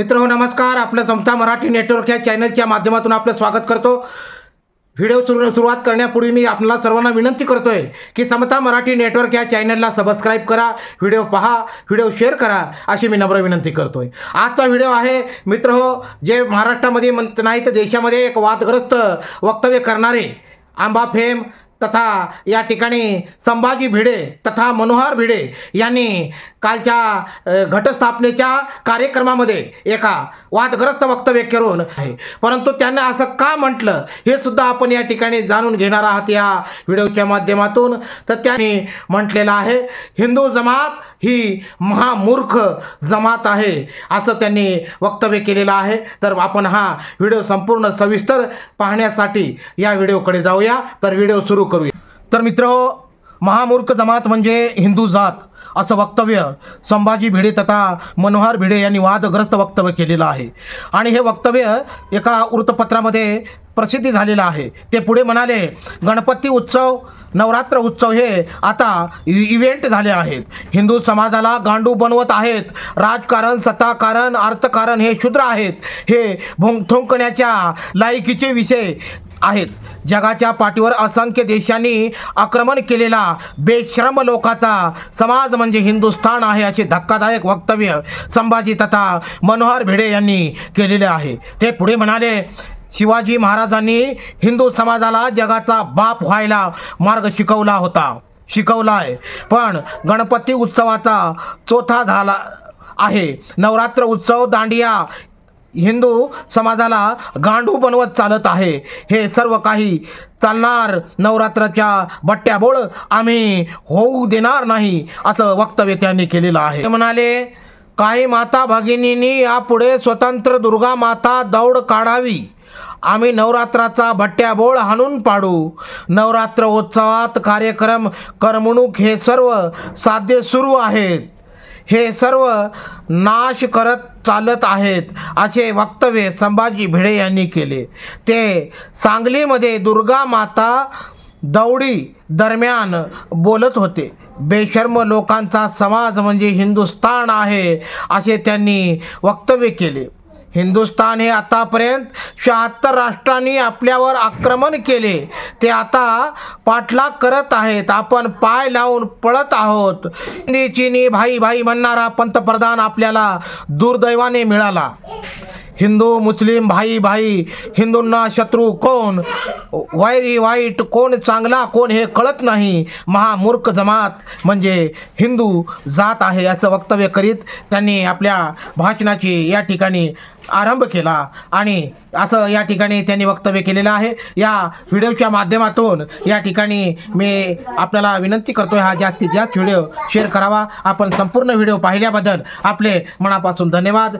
मित्र हो नमस्कार. आपलं समता मराठी नेटवर्क या चॅनलच्या माध्यमातून आपलं स्वागत करतो. व्हिडिओ सुरू सुरुवात करण्यापूर्वी मी आपल्याला सर्वांना विनंती करतोय की समता मराठी नेटवर्क या चॅनलला सबस्क्राईब करा व्हिडिओ पहा व्हिडिओ शेअर करा अशी मी नम्र विनंती करतोय. आजचा व्हिडिओ आहे मित्र हो जे महाराष्ट्रामध्ये म्हणत नाही तर देशामध्ये एक वादग्रस्त वक्तव्य करणारे आंबा फेम तथा या ठिकाणी संभाजी भिडे तथा मनोहर भिडे यांनी कालच्या घटस्थापनेच्या कार्यक्रमामध्ये एका वादग्रस्त वक्तव्य करून आहे. परंतु त्यांना असं का म्हटलं हे सुद्धा आपण या ठिकाणी जाणून घेणार आहात या व्हिडिओच्या माध्यमातून. तर त्यांनी म्हटलेलं आहे हिंदू जमात ही महामूर्ख जमात आहे असं त्यांनी वक्तव्य केलेलं आहे. तर आपण हा व्हिडिओ संपूर्ण सविस्तर पाहण्यासाठी या व्हिडिओकडे जाऊया. तर व्हिडिओ सुरू करूया. तर मित्र महामूर्ख जमात म्हणजे हिंदू जात असं वक्तव्य संभाजी भिडे तथा मनोहर भिडे यांनी वादग्रस्त वक्तव्य केलेलं आहे. आणि हे वक्तव्य एका वृत्तपत्रामध्ये प्रसिद्धी झालेलं आहे. ते पुढे म्हणाले गणपती उत्सव नवरात्र उत्सव हे आता इ- इव्हेंट झाले आहेत. हिंदू समाजाला गांडू बनवत आहेत. राजकारण सत्ताकारण अर्थकारण हे क्षुद्र आहेत. हे भोंग थोंकण्याच्या लायकीचे विषय आहेत. जगाच्या पाठीवर असंख्य देशांनी आक्रमण केलेला बेश्रम लोकाचा समाज म्हणजे हिंदुस्थान आहे असे धक्कादायक वक्तव्य संभाजी तथा मनोहर भिडे यांनी केलेले आहे. ते पुढे म्हणाले शिवाजी महाराजांनी हिंदू समाजाला जगाचा बाप व्हायला मार्ग शिकवला होता. शिकवला आहे पण गणपती उत्सवाचा चौथा झाला आहे. नवरात्र उत्सव दांडिया हिंदू समाजाला गांडू बनवत चालत आहे. हे सर्व काही चालणार नवरात्राच्या बट्ट्याबोळ आम्ही होऊ देणार नाही असं वक्तव्य त्यांनी केलेलं आहे. ते म्हणाले काही माता भगिनींनी यापुढे स्वतंत्र दुर्गा माता दौड काढावी. आम्ही नवरात्राचा भट्ट्याबोळ हाणून पाडू. नवरात्र उत्सवात कार्यक्रम करमणूक हे सर्व साध्य सुरू आहेत. हे सर्व नाश करत चालत आहेत असे वक्तव्य संभाजी भिडे यांनी केले. ते सांगलीमध्ये दुर्गा माता दौडी दरम्यान बोलत होते. बेशर्म लोकांचा समाज म्हणजे हिंदुस्थान आहे असे त्यांनी वक्तव्य केले. हिंदुस्थान हे आतापर्यंत शहात्तर राष्ट्रांनी आपल्यावर आक्रमण केले. ते आता पाठलाग करत आहेत. आपण पाय लावून पळत आहोत. हिंदी चीनी भाई भाई म्हणणारा पंतप्रधान आपल्याला दुर्दैवाने मिळाला. हिंदू मुस्लिम भाई भाई हिंदूंना शत्रू कोण? वाईरी वाईट कोण चांगला कोण हे कळत नाही. महामूर्ख जमात म्हणजे हिंदू जात आहे असं वक्तव्य करीत त्यांनी आपल्या भाषणाची या ठिकाणी आरंभ केला. आणि असं या ठिकाणी त्यांनी वक्तव्य केलेलं आहे. या व्हिडिओच्या माध्यमातून या ठिकाणी मी आपल्याला विनंती करतो हा जास्तीत जास्त व्हिडिओ शेअर करावा. आपण संपूर्ण व्हिडिओ पाहिल्याबद्दल आपले मनापासून धन्यवाद.